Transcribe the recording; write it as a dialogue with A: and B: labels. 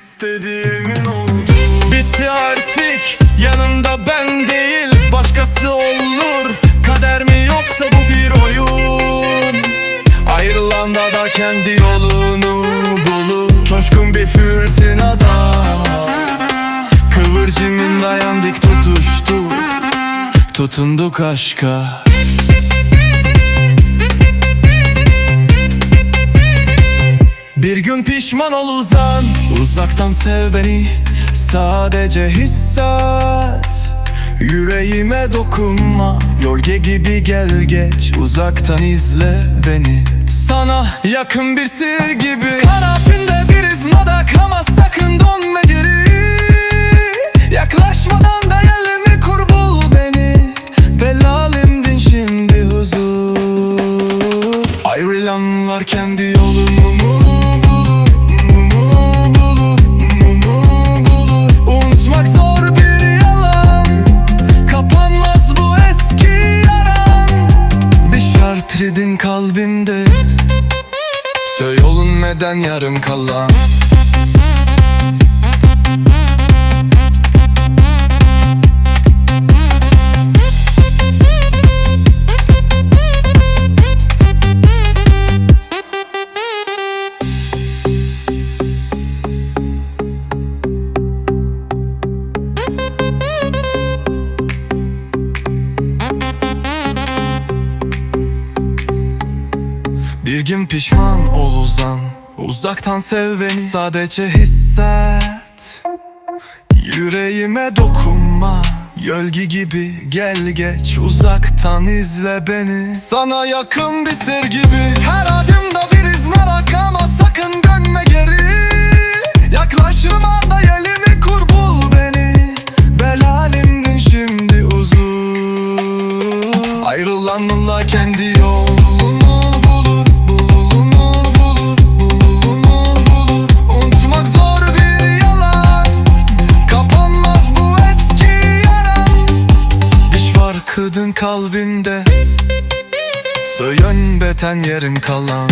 A: istediğimin oldu. Bitti artık yanında ben değil başkası olur. Kader mi yoksa bu bir oyun? Ayrılanda da kendi yolunu bulur. Coşkun bir fırtınada Kıvırcımın dayandık tutuştu. Tutunduk aşka. Bir gün pişman ol uzan. Uzaktan sev beni. Sadece hisset Yüreğime dokunma. Yolge gibi gel geç. Uzaktan izle beni. Sana yakın bir sır gibi. Kanapinde bir izmada kama sakın dönme geri. Yaklaşmadan da elimi kur bul beni. Belalimdin şimdi huzur. Ayrılanlar kendi yolunu mu neden yarım kalan. Bir gün pişman ol uzan Uzaktan sev beni. Sadece hisset. Yüreğime dokunma. Gölge gibi gel geç. Uzaktan izle beni. Sana yakın bir sır gibi. Her adımda bir iz merak ama sakın dönme geri. Yaklaşma da elimi kur bul beni. Belalimdin şimdi uzun. Ayrılanla kendi Kıdın kalbimde. Söyön beten yerim kalan